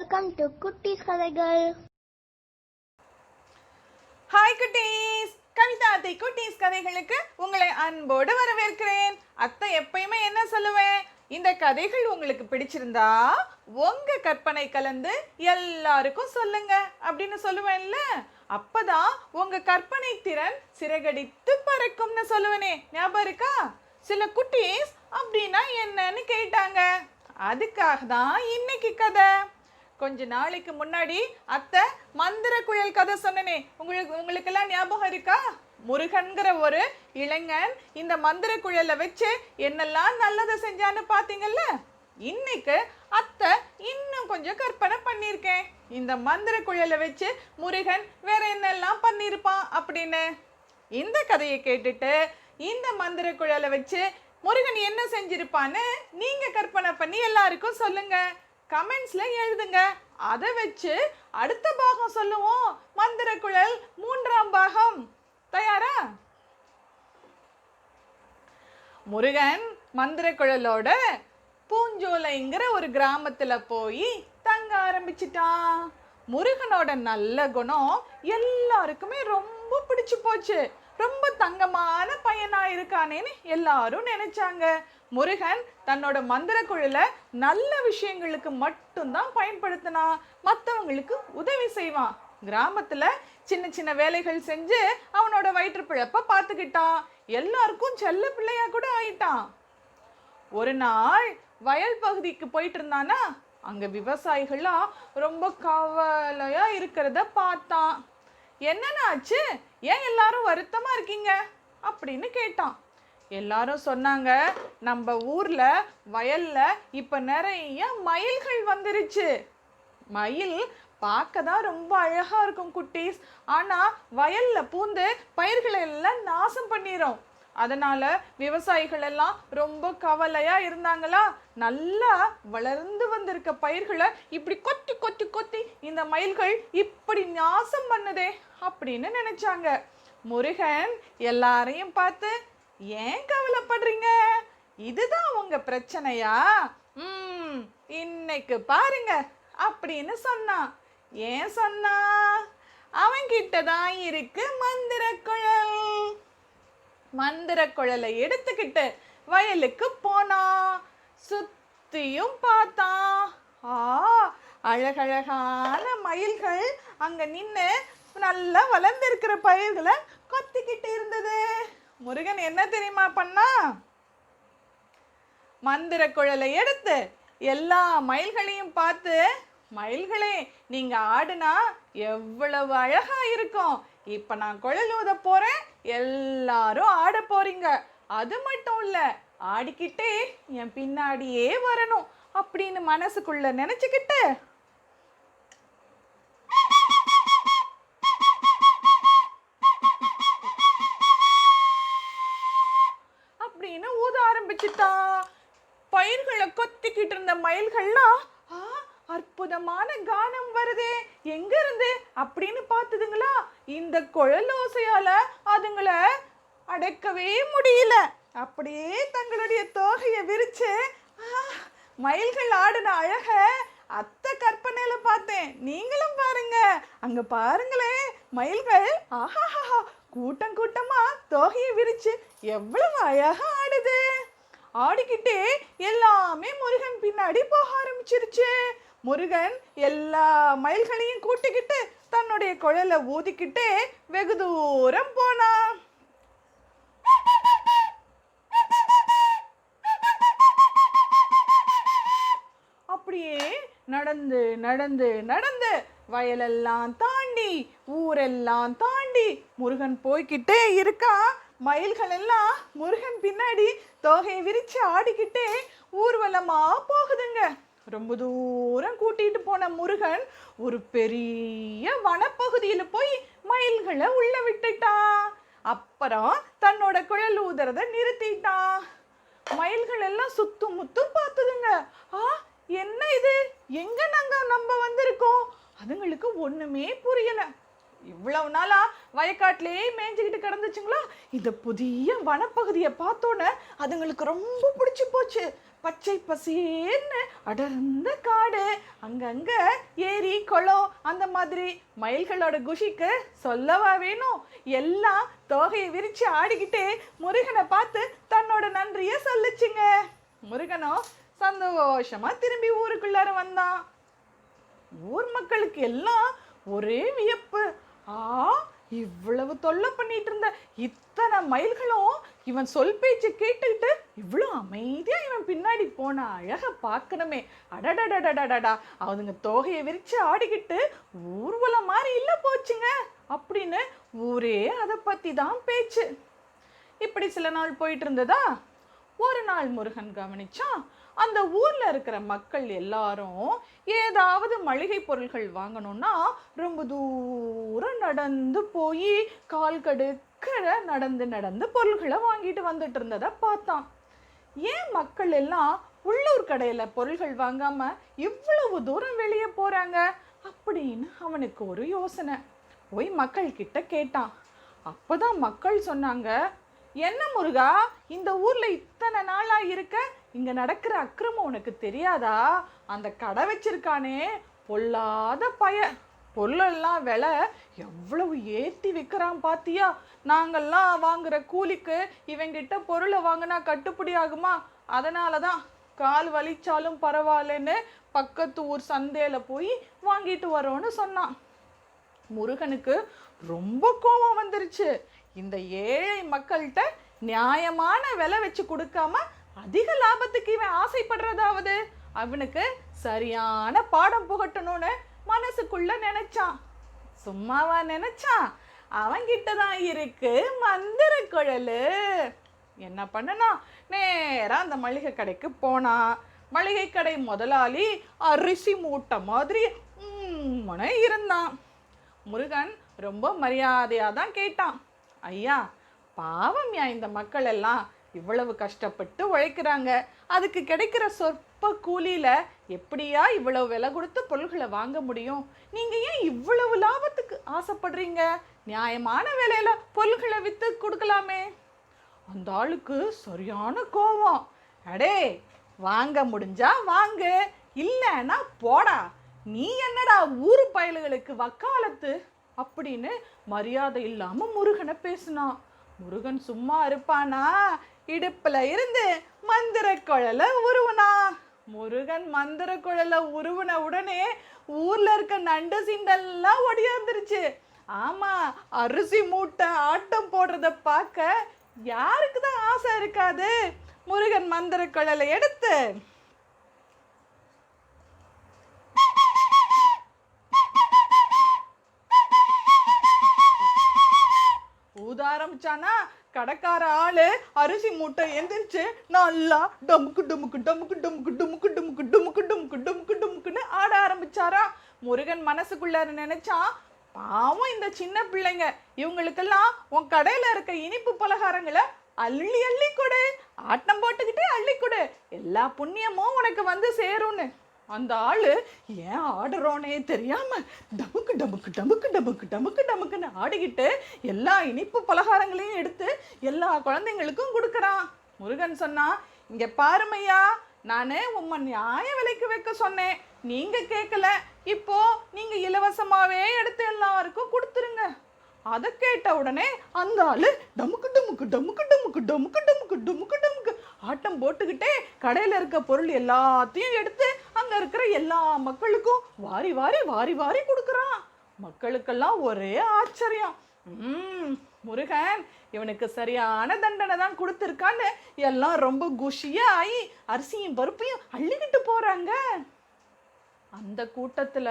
Welcome to குட்டீஸ் கதைகள் hi குட்டீஸ் கவிதா அத்தை குட்டீஸ் கதைகளுக்கு உங்களை அன்போடு வரவேற்கிறேன். அத்தை எப்பயுமே என்ன சொல்லுவேன்? இந்த கதைகள் உங்களுக்கு பிடிச்சிருந்தா உங்க கற்பனை கலந்து எல்லாருக்கும் சொல்லுங்க அப்படின்னு சொல்லுவேன்ல. அப்பதான் உங்க கற்பனை திறன் சிறகடித்து பறக்கும்னு சொல்லுவேனே. ஞாபகம் இருக்கா? சில குட்டீஸ் அப்படின்னா என்னன்னு கேட்டாங்க. அதுக்காக தான் இன்னைக்கு கதை. கொஞ்ச நாளைக்கு முன்னாடி அத்தை மந்திர குழல் கதை சொன்னனே. உங்களுக்கு உங்களுக்கெல்லாம் ஞாபகம் இருக்கா? முருகன்கிற ஒரு இளைஞன் இந்த மந்திர குழலை வச்சு என்னெல்லாம் நல்லதை செஞ்சான்னு பார்த்தீங்கல்ல இன்னைக்கு அத்தை இன்னும் கொஞ்சம் கற்பனை பண்ணியிருக்கேன். இந்த மந்திர குழலை வச்சு முருகன் வேற என்னெல்லாம் பண்ணியிருப்பான் அப்படின்னு. இந்த கதையை கேட்டுட்டு இந்த மந்திர குழலை வச்சு முருகன் என்ன செஞ்சிருப்பான்னு நீங்க கற்பனை பண்ணி எல்லாருக்கும் சொல்லுங்க. கமெண்ட்ஸில் எழுதுங்க. அதை வச்சு அடுத்த பாகம் சொல்லுவோம். மந்திர குழல் மூன்றாம் பாகம். தயாரா? முருகன் மந்திர குழலோட பூஞ்சோலைங்கிற ஒரு கிராமத்தில் போய் தங்க ஆரம்பிச்சிட்டான். முருகனோட நல்ல குணம் எல்லாருக்குமே ரொம்ப பிடிச்சு போச்சு. ரொம்ப தங்கமான பையனா இருக்கானேன்னு எல்லாரும் நினைச்சாங்க. முருகன் தன்னோட மந்திர குழல நல்ல விஷயங்களுக்கு மட்டும்தான் பயன்படுத்தினான் மற்றவங்களுக்கு உதவி செய்வான். கிராமத்துல சின்ன சின்ன வேலைகள் செஞ்சு அவனோட வயிற்று பிழப்ப பார்த்துக்கிட்டான். எல்லாருக்கும் செல்ல பிள்ளையா கூட ஆயிட்டான். ஒரு நாள் வயல் பகுதிக்கு போயிட்டு இருந்தானா அங்க விவசாயிகள்லாம் ரொம்ப கவலையா இருக்கிறத பார்த்தான். என்னென்ன ஆச்சு ஏன் எல்லாரும் வருத்தமாக இருக்கீங்க? அப்படின்னு கேட்டான். எல்லாரும் சொன்னாங்க நம்ம ஊரில் வயலில் இப்போ நிறைய மயில்கள் வந்துருச்சு. மயில் பார்க்க தான் ரொம்ப அழகாக இருக்கும் குட்டீஸ். ஆனால் வயலில் பூந்து பயிர்களை எல்லாம் நாசம் பண்ணிடும் அதனால விவசாயிகள் எல்லாம் ரொம்ப கவலையா இருந்தாங்களா? நல்லா வளர்ந்து வந்திருக்க பயிர்களை இப்படி கொத்தி கொத்தி கொத்தி இந்த மயில்கள் இப்படி நாசம் பண்ணுதே அப்படின்னு நினைச்சாங்க. முருகன் எல்லாரையும் பார்த்து ஏன் கவலைப்படுறீங்க? இதுதான் உங்க பிரச்சனையா? ம் இன்னைக்கு பாருங்க அப்படின்னு சொன்னான். ஏன் சொன்னா? அவன்கிட்ட தான் இருக்கு மந்திர குழல் மந்திர குழலை எடுத்துக்கிட்டு வயலுக்கு போனான் சுத்தியும் பார்த்தான் ஆ அழகழகான மயில்கள் அங்க நின்று நல்லா வளர்ந்துருக்கிற பயிர்களை கொத்திக்கிட்டு இருந்தது. முருகன் என்ன தெரியுமா பண்ணா? மந்திர குழலை எடுத்து எல்லா மயில்களையும் பார்த்து மயில்களே நீங்க ஆடுனா எவ்வளவு அழகா இருக்கும். இப்ப நான் குழல் ஊத போறேன். எல்லாரும் ஆட போறீங்க. அது மட்டும் இல்ல ஆடிக்கிட்டே என் பின்னாடியே வரணும் அப்படின்னு மனசுக்குள்ள நினைச்சுக்கிட்டு. அப்படின்னு ஊத ஆரம்பிச்சுட்டான் பயிர்களை கொத்திக்கிட்டு இருந்த மயில்கள்லாம் "ஆ, அற்புதமான கானம் வருதே எங்க இருந்து? அப்படின்னு பார்த்ததுங்களா. இந்த குழல் ஓசையால அதுங்கள அடக்கவே முடியல. அப்படியே தங்களுடைய தோகையை விரிச்சு மயில்கள் ஆடின அழக அத்தை கற்பனையில பார்த்தேன். நீங்களும் பாருங்க. அங்க பாருங்களேன் மயில்கள் ஆஹாஹா கூட்டம் கூட்டமா தோகையை விரிச்சு எவ்வளவு அழகா ஆடுது. ஆடிக்கிட்டே எல்லாமே முருகன் பின்னாடி போக ஆரம்பிச்சிருச்சு. முருகன் எல்லா மயில்களையும் கூட்டிக்கிட்டு தன்னுடைய குழலை ஊதிக்கிட்டே வெகு தூரம் போனா. அப்படியே நடந்து நடந்து நடந்து வயலெல்லாம் தாண்டி ஊரெல்லாம் தாண்டி முருகன் போய்கிட்டே இருக்கா. மயில்கள் எல்லாம் முருகன் பின்னாடி தோகையை விரிச்சு ஆடிக்கிட்டே ஊர்வலமா போகுதுங்க. ரொம்ப தூரம் கூட்டிட்டு போன முருகன் ஒரு பெரிய வனப்பகுதியில் போய் மயில்களை உள்ள விட்டுட்டான் அப்புறம் தன்னோட குழல் ஊதுறத நிறுத்திட்டான் மயில்கள் எல்லாம் சுத்தும் முத்தும் பார்த்துதுங்க. ஆ என்ன இது? எங்க நாங்க நம்ம வந்திருக்கோம்? அதுங்களுக்கு ஒண்ணுமே புரியல. இவ்வளவு நாளா வயக்காட்டிலேயே மேய்ஞ்சுக்கிட்டு கிடந்துச்சுங்களா? இந்த புதிய வனப்பகுதியை பார்த்தோன்னே அதுங்களுக்கு ரொம்ப பிடிச்சி போச்சு. பச்சை பசேன்னு அடர்ந்த காடு அங்கங்க ஏரி குளம் அந்த மாதிரி மயில்களோட குஷிக்கு சொல்லவா வேணும்? எல்லாம் தோகையை விரிச்சு ஆடிக்கிட்டே முருகனை பார்த்து தன்னோட நன்றிய சொல்லுச்சுங்க. முருகனும் சந்தோஷமா திரும்பி ஊருக்குள்ளார வந்தான். ஊர் மக்களுக்கு எல்லாம் ஒரே வியப்பு. ஆ இவ்வளவு தொல்லை பண்ணிட்டு இருந்த இத்தனை மயில்களும் இவன் சொல் பேச்சு கேட்டுக்கிட்டு இவ்வளோ அமைதியா இவன் பின்னாடி போன அழக பார்க்கணுமே. அடடடடடடடா. அவனுங்க தோகையை விரிச்சு ஆடிக்கிட்டு ஊர்வலம் மாதிரி இல்லை போச்சுங்க அப்படின்னு ஊரே அதை பத்தி தான் பேச்சு. இப்படி சில நாள் போயிட்டு இருந்ததா? ஒரு நாள் முருகன் கவனிச்சான். அந்த ஊரில் இருக்கிற மக்கள் எல்லாரும் ஏதாவது மளிகை பொருட்கள் வாங்கணும்னா ரொம்ப தூரம் நடந்து போய் கால் கடுக்கிற நடந்து நடந்து பொருள்களை வாங்கிட்டு வந்துட்டு இருந்ததை பார்த்தான். ஏன் மக்கள் எல்லாம் உள்ளூர் கடையில் பொருள்கள் வாங்காமல் இவ்வளவு தூரம் வெளியே போகிறாங்க அப்படின்னு அவனுக்கு ஒரு யோசனை. போய் மக்கள் கிட்ட கேட்டான். அப்போதான் மக்கள் சொன்னாங்க என்ன முருகா இந்த ஊரில் இத்தனை நாளாக இருக்க? இங்கே நடக்கிற அக்கிரமம் உனக்கு தெரியாதா? அந்த கடை வச்சிருக்கானே பொல்லாத பய பொருளெல்லாம் விலை எவ்வளவு ஏற்றி விற்கிறான் பாத்தியா? நாங்கள்லாம் வாங்குற கூலிக்கு இவங்கிட்ட பொருளை வாங்கினா கட்டுப்படி ஆகுமா? அதனால தான் கால் வலிச்சாலும் பரவாயில்லன்னு பக்கத்து ஊர் சந்தையில் போய் வாங்கிட்டு வரோன்னு சொன்னான். முருகனுக்கு ரொம்ப கோபம் வந்துருச்சு. இந்த ஏழை மக்கள்கிட்ட நியாயமான விலை வச்சு கொடுக்காம அதிக லாபத்துக்கு இவன் ஆசைப்படுறதாவது? அவனுக்கு சரியான பாடம் புகட்டணும்னு மனசுக்குள்ள நினைச்சான். சும்மாவா நினைச்சான்? அவன்கிட்ட தான் இருக்கு மந்திர குழலு. என்ன பண்ணனா நேராக அந்த மளிகை கடைக்கு போனான் மளிகை கடை முதலாளி அரிசி மூட்டை மாதிரி உம்முன்னு இருந்தான். முருகன் ரொம்ப மரியாதையாக தான் கேட்டான். ஐயா பாவம்யா இந்த மக்கள் எல்லாம் இவ்வளவு கஷ்டப்பட்டு உழைக்கிறாங்க. அதுக்கு கிடைக்கிற சொற்ப கூலியில எப்படியா இவ்வளவு விலை கொடுத்து பொருள்களை வாங்க முடியும்? நீங்கள் ஏன் இவ்வளவு லாபத்துக்கு ஆசைப்படுறீங்க? நியாயமான விலையில பொருள்களை விற்று கொடுக்கலாமே. அந்த ஆளுக்கு சரியான கோவம். அடே வாங்க முடிஞ்சா வாங்கு இல்லைன்னா போடா. நீ என்னடா ஊர் பயல்களுக்கு வக்காலத்து? அப்படின்னு மரியாதை இல்லாமல் முருகனை பேசினான் முருகன் சும்மா இருப்பானா? இடுப்புல இருந்து மந்திர குழலை உருவனா. முருகன் மந்திர குழலை உருவின உடனே ஊர்ல இருக்க நண்டு சிண்டெல்லாம் ஒடியாந்துருச்சு ஆமா அரிசி மூட்டை ஆட்டம் போடுறத பார்க்க யாருக்கு தான் ஆசை இருக்காது? முருகன் மந்திர குழலை எடுத்து. ஊத ஆரம்பிச்சானா கடைக்கார ஆளு அரிசி மூட்டை எந்திரிச்சு நல்லா டமுக்கு டமுக்கு டமுக்கு டமுக்கு டமுக்கு டமுக்கு டமுக்கு டமுக்கு டமுக்கு டமுக்குன்னு ஆட ஆரம்பிச்சாரா? முருகன் மனசுக்குள்ளார நினைச்சா பாவம் இந்த சின்ன பிள்ளைங்க. இவங்களுக்கெல்லாம் உன் கடையில இருக்க இனிப்பு பலகாரங்களை அள்ளி அள்ளி கொடு. ஆட்டம் போட்டுக்கிட்டே அள்ளி கொடு. எல்லா புண்ணியமும் உனக்கு வந்து சேரும்னு. அந்த ஆள் ஏன் ஆடுறோனே தெரியாமல் டமுக்கு டமுக்கு டமுக்கு டமுக்கு டமுக்கு டமுக்குன்னு ஆடிக்கிட்டு எல்லா இனிப்பு பலகாரங்களையும் எடுத்து எல்லா குழந்தைங்களுக்கும் கொடுக்குறான் முருகன் சொன்னான் இங்கே பாருமையா நானே உம்மை நியாய விலைக்கு வைக்க சொன்னேன் நீங்கள் கேட்கல இப்போ நீங்கள் இலவசமாகவே எடுத்து எல்லாருக்கும் கொடுத்துருங்க அதை கேட்ட உடனே அந்த ஆள் டமுக்கு டமுக்கு டமுக்கு டமுக்கு டமுக்கு டமுக்கு டமுக்கு டமுக்கு ஆட்டம் போட்டுக்கிட்டே கடையில் இருக்க பொருள் எல்லாத்தையும் எடுத்து அங்க இருக்கிற எல்லா மக்களுக்கும் வாரி வாரி வாரி வாரி கொடுக்குறான். மக்களுக்கெல்லாம் ஒரே ஆச்சரியம். முருகன் இவனுக்கு சரியான தண்டனை தான் கொடுத்துருக்கான்னு எல்லாம் ரொம்ப குஷியா ஆகி அரிசியும் பருப்பையும் அள்ளிக்கிட்டு போறாங்க. அந்த கூட்டத்துல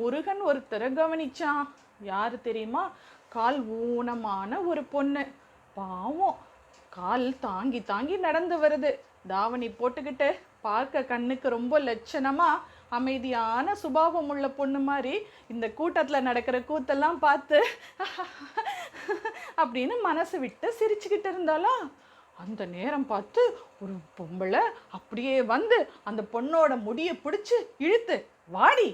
முருகன் ஒருத்தரை கவனிச்சான். யாரு தெரியுமா? கால் ஊனமான ஒரு பொண்ணு. பாவம் கால் தாங்கி தாங்கி நடந்து வருது. தாவணி போட்டுக்கிட்டு பார்க்க கண்ணுக்கு ரொம்ப லட்சணமா அமைதியான சுபாவம் உள்ள பொண்ணு மாதிரி இந்த கூட்டத்தில் நடக்கிற கூத்தெல்லாம் பார்த்து அப்படின்னு மனசு விட்டு சிரிச்சுக்கிட்டு இருந்தாளா? அந்த நேரம் பார்த்து ஒரு பொம்பளை அப்படியே வந்து அந்த பொண்ணோட முடியை பிடிச்சி இழுத்து வாடி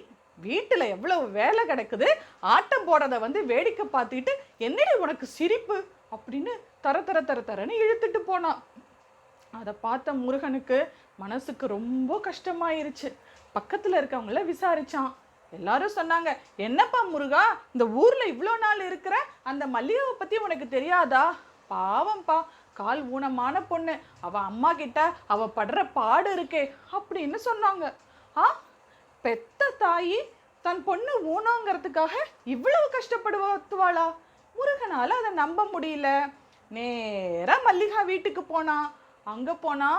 வீட்டில் எவ்வளவு வேலை கிடக்குது? ஆட்டம் போடுறத வந்து வேடிக்கை பார்த்துக்கிட்டு என்னடி உனக்கு சிரிப்பு? அப்படின்னு தர தர தர தரன்னு இழுத்துட்டு போனான் அதை பார்த்த முருகனுக்கு மனசுக்கு ரொம்ப கஷ்டமாயிருச்சு. பக்கத்துல இருக்கவங்கள விசாரிச்சான். எல்லாரும் சொன்னாங்க என்னப்பா முருகா இந்த ஊர்ல இவ்வளோ நாள் இருக்கிற அந்த மல்லிகாவை பத்தி உனக்கு தெரியாதா? பாவம்ப்பா கால் ஊனமான பொண்ணு. அவ அம்மா கிட்ட அவள் படுற பாடு இருக்கே அப்படின்னு சொன்னாங்க. ஆ பெத்த தாயி தன் பொண்ணு ஊனங்கிறதுக்காக இவ்வளவு கஷ்டப்படுவாளா முருகனால அதை நம்ப முடியல. நேரா மல்லிகா வீட்டுக்கு போனா. அங்க போனா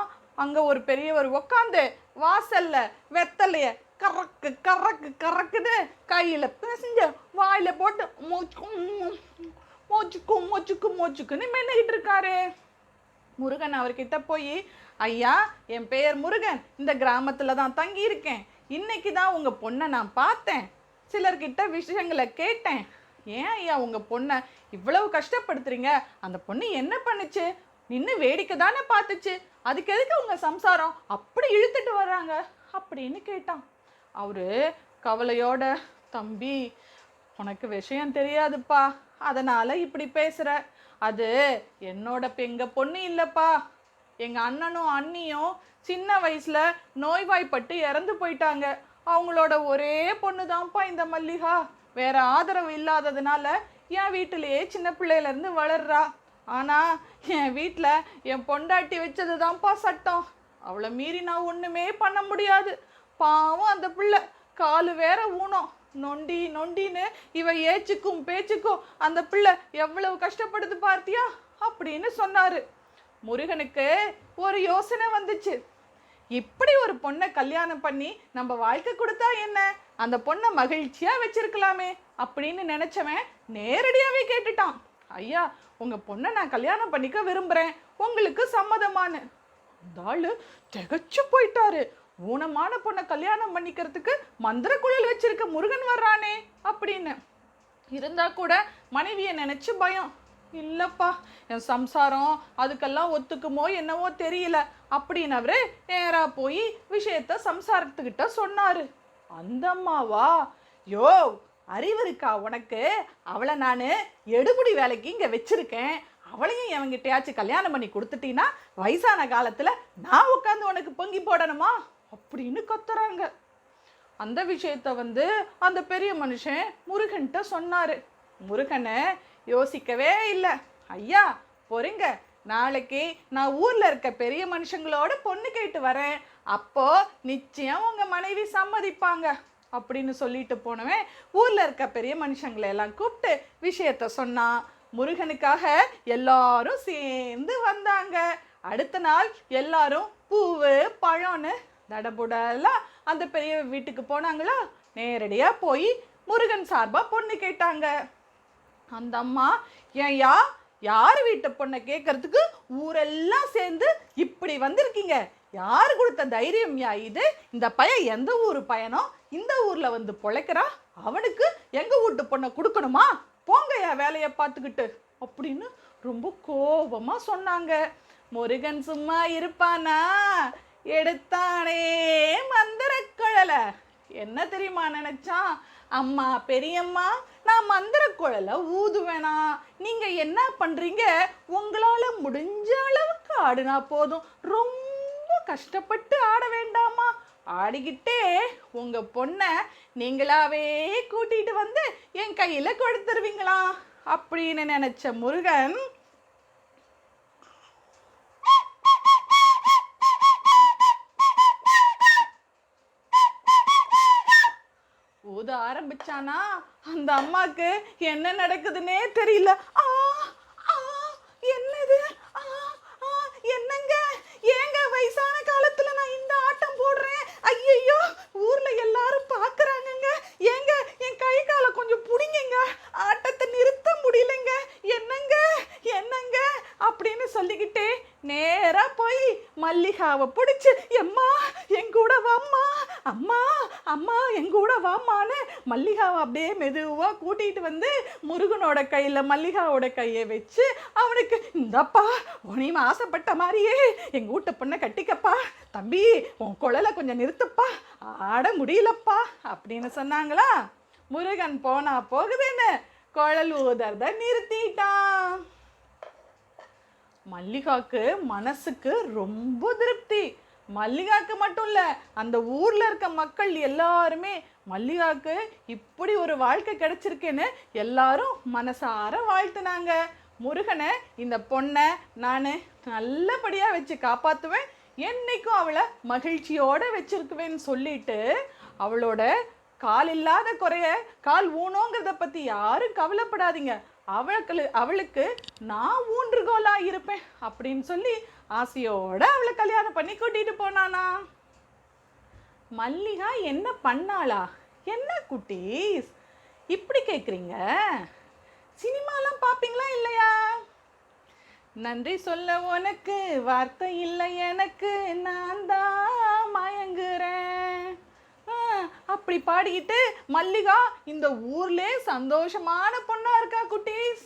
அங்கே ஒரு பெரியவர் உக்காந்து வாசல்ல வெத்தலைய கறக்கு கறக்கு கறக்குன்னு கையில் பிசைஞ்சு வாயில் போட்டு மூச்சுக்கும் மோச்சுக்கும் மோச்சுக்கும் மோச்சுக்குன்னு மென்னுக்கிட்டு இருக்காரு. முருகன் அவர்கிட்ட போய் ஐயா என் பெயர் முருகன். இந்த கிராமத்தில் தான் தங்கி இருக்கேன் இன்னைக்கு தான் உங்கள் பொண்ணை நான் பார்த்தேன். சிலர்கிட்ட விஷயங்களை கேட்டேன். ஏன் ஐயா உங்கள் பொண்ணை இவ்வளவு கஷ்டப்படுத்துறீங்க? அந்த பொண்ணு என்ன பண்ணுச்சு? நின்று வேடிக்கை தானே பார்த்துச்சு. அதுக்கு எதுக்கு உங்க சம்சாரம்? அப்படி இழுத்துட்டு வர்றாங்க அப்படின்னு கேட்டான். அவரு கவலையோட தம்பி உனக்கு விஷயம் தெரியாதுப்பா. அதனால இப்படி பேசுற. அது என்னோட பெ- எங்க பொண்ணு இல்லைப்பா. எங்க அண்ணனும் அண்ணியும் சின்ன வயசுல நோய்வாய்ப்பட்டு இறந்து போயிட்டாங்க. அவங்களோட ஒரே பொண்ணு தான்ப்பா இந்த மல்லிகா. வேற ஆதரவு இல்லாததுனால என் வீட்டிலேயே சின்ன பிள்ளையிலேருந்து வளர்றா. ஆனால் என் வீட்டில் என் பொண்டாட்டி வச்சது தான்ப்பா சட்டம். அவளை மீறி நான் ஒன்றுமே பண்ண முடியாது. பாவம் அந்த பிள்ளை. காலு வேற ஊனம். நொண்டி நொண்டின்னு இவ ஏச்சுக்கும் பேச்சுக்கும் அந்த பிள்ளை எவ்வளவு கஷ்டப்படுது பார்த்தியா? அப்படின்னு சொன்னாரு. முருகனுக்கு ஒரு யோசனை வந்துச்சு. இப்படி ஒரு பொண்ணை கல்யாணம் பண்ணி நம்ம வாழ்க்கை கொடுத்தா என்ன? அந்த பொண்ணை மகிழ்ச்சியா வச்சிருக்கலாமே அப்படின்னு நினைச்சவன் நேரடியாவே கேட்டுட்டான். ஐயா உங்கள் பொண்ணை நான் கல்யாணம் பண்ணிக்க விரும்புகிறேன் உங்களுக்கு சம்மதமானு அந்த ஆள் திகச்சு போயிட்டாரு. ஊனமான பொண்ணை கல்யாணம் பண்ணிக்கிறதுக்கு மந்திர குழல் வச்சிருக்க முருகன் வர்றானே அப்படின்னு. இருந்தால் கூட மனைவியை நினச்சி பயம். இல்லைப்பா என் சம்சாரம் அதுக்கெல்லாம் ஒத்துக்குமோ என்னவோ தெரியல அப்படின்னவரு நேராக போய் விஷயத்த சம்சாரத்துக்கிட்ட சொன்னார். அந்த அம்மாவா? யோ அறிவு இருக்கா உனக்கு? அவளை நான் எடுபுடி வேலைக்கு இங்கே வச்சிருக்கேன். அவளையும் எவங்கிட்டயாச்சும் கல்யாணம் பண்ணி கொடுத்துட்டீன்னா வயசான காலத்தில் நான் உட்காந்து உனக்கு பொங்கி போடணுமா? அப்படின்னு கத்துறாங்க. அந்த விஷயத்த வந்து அந்த பெரிய மனுஷன் முருகன்கிட்ட சொன்னார். முருகனை யோசிக்கவே இல்லை. ஐயா பொறுங்க. நாளைக்கு நான் ஊரில் இருக்க பெரிய மனுஷங்களோட பொண்ணு கேட்டு வரேன். அப்போ நிச்சயம் உங்கள் மனைவி சம்மதிப்பாங்க. அப்படின்னு சொல்லிட்டு போனவன் ஊரில் இருக்க பெரிய மனுஷங்களை எல்லாம் கூப்பிட்டு விஷயத்த சொன்னான் முருகனுக்காக எல்லாரும் சேர்ந்து வந்தாங்க. அடுத்த நாள் எல்லாரும் பூவு பழம்னு தடபுடலாம் அந்த பெரிய வீட்டுக்கு போனாங்களா? நேரடியாக போய் முருகன் சார்பாக பொண்ணு கேட்டாங்க. அந்த அம்மா ஏன்யா யார் வீட்டு பொண்ணை கேட்கறதுக்கு ஊரெல்லாம் சேர்ந்து இப்படி வந்திருக்கீங்க? யார் கொடுத்த தைரியம் யா இது? இந்த பையன் எந்த ஊர் பையனோ இந்த ஊர்ல வந்து பொழைக்கிறா அவனுக்கு எங்க வீட்டு பொண்ணை கொடுக்கணுமா? போங்கய்யா வேலையை பார்த்துக்கிட்டு. அப்படின்னு ரொம்ப கோபமா சொன்னாங்க. முருகன் சும்மா இருப்பானா? எடுத்தானே மந்திரக்குழலை என்ன தெரியுமா நினைச்சான்? அம்மா பெரியம்மா நான் மந்திர குழலை ஊதுவேனா? நீங்க என்ன பண்றீங்க? உங்களால முடிஞ்ச அளவுக்கு ஆடுனா போதும். ரொம்ப கஷ்டப்பட்டு ஆட ஆடிக்கிட்டே உங்க பொண்ணை நீங்களாவே கூட்டிட்டு வந்து என் கையில கொடுத்துருவீங்களா அப்படின்னு நினைச்ச முருகன் ஊத ஆரம்பிச்சானா? அந்த அம்மாக்கு என்ன நடக்குதுன்னே தெரியல ஆ ஆ என்னது ஆ ஆ என்னங்க ஏங்க வயசான காலத்துல நான் இந்த ஆட்டம் போடுறேன் ஐயையோ ஊர்ல எல்லாரும் பாக்குறாங்கங்க ஏங்க என் கை காலை கொஞ்சம் புடிங்கங்க ஆட்டத்தை நிறுத்த முடியலங்க என்னங்க என்னங்க அப்படின்னு சொல்லிக்கிட்டே நேரா போய் மல்லிகாவை பிடிச்சி எம்மா என் கூட வாம்மா அம்மா அம்மா என் கூட வாம்மான்னு மல்லிகாவை அப்படியே மெதுவாக கூட்டிகிட்டு வந்து முருகனோட கையில் மல்லிகாவோட கையை வச்சு அவனுக்கு இந்தப்பா உனையும் ஆசைப்பட்ட மாதிரியே எங்கள் வீட்டு பொண்ணை கட்டிக்கப்பா தம்பி உன் குழலை கொஞ்சம் நிறுத்துப்பா ஆட முடியலப்பா அப்படின்னு சொன்னாங்களா? முருகன் போனா போகுதுன்னு குழல் ஊதறத நிறுத்திட்டான். மல்லிகாக்கு மனசுக்கு ரொம்ப திருப்தி. மல்லிகாக்கு மட்டும் இல்லை அந்த ஊரில் இருக்க மக்கள் எல்லாருமே மல்லிகாக்கு இப்படி ஒரு வாழ்க்கை கிடைச்சிருக்குன்னு எல்லாரும் மனசார வாழ்த்துனாங்க. முருகனை இந்த பொண்ணை நான் நல்லபடியாக வச்சு காப்பாற்றுவேன் என்னைக்கும் அவளை மகிழ்ச்சியோடு வச்சிருக்குவேன்னு சொல்லிட்டு அவளோட கால் இல்லாத குறைய கால் ஊனோங்கிறத பற்றி யாரும் கவலைப்படாதீங்க. அவளுக்கு அவளுக்கு நான் ஊன்றுகோலாக இருப்பேன் அப்படின்னு சொல்லி ஆசையோட அவளை கல்யாணம் பண்ணி கூட்டிட்டு போனானா? மல்லிகா என்ன பண்ணாளா? என்ன குட்டீஸ்? இப்படி கேட்குறீங்க சினிமாலாம் பார்ப்பீங்களா இல்லையா? நன்றி சொல்ல உனக்கு வார்த்தை இல்லை எனக்கு. நான் தான் மயங்குறேன். அப்படி பாடிக்கிட்டு மல்லிகா இந்த ஊர்லே சந்தோஷமான பொண்ணா இருக்கா குட்டீஸ்?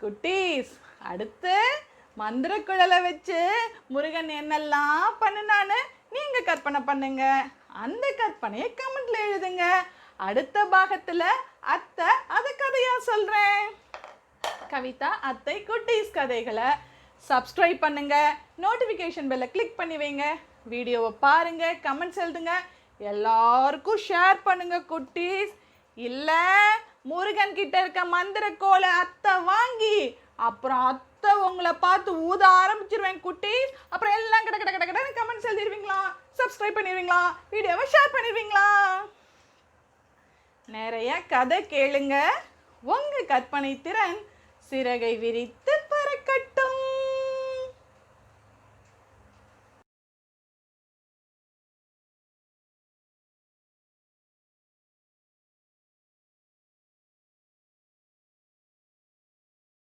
குட்டீஸ் அடுத்து மந்திர குழலை வச்சு முருகன் என்னெல்லாம் பண்ணுனான்னு நீங்க கற்பனை பண்ணுங்க. அந்த கற்பனையை கமெண்ட்ல எழுதுங்க. அடுத்த பாகத்துல அத்தை அது கதையா சொல்றேன். கவிதா அத்தை குட்டீஸ் கதைகளை சப்ஸ்கிரைப் பண்ணுங்க. நோட்டிஃபிகேஷன் பெல்லை கிளிக் பண்ணி வைங்க. வீடியோவை பாருங்க கமெண்ட்ஸ் எழுதுங்க. எல்லாருக்கும் ஷேர் பண்ணுங்க குட்டீஸ். இல்லை முருகன் கிட்ட இருக்க மந்திர கோலை அத்தை வாங்கி அப்புறம் அத்தை உங்களை பார்த்து ஊத ஆரம்பிச்சிருவேன் குட்டீஸ். அப்புறம் எல்லாம் கிட கிட கிட கிட கமெண்ட்ஸ் எழுதிருவீங்களா? சப்ஸ்கிரைப் பண்ணிடுவீங்களா வீடியோவை ஷேர் பண்ணிடுவீங்களா நிறைய கதை கேளுங்க. உங்கள் கற்பனை திறன் சிறகை விரித்து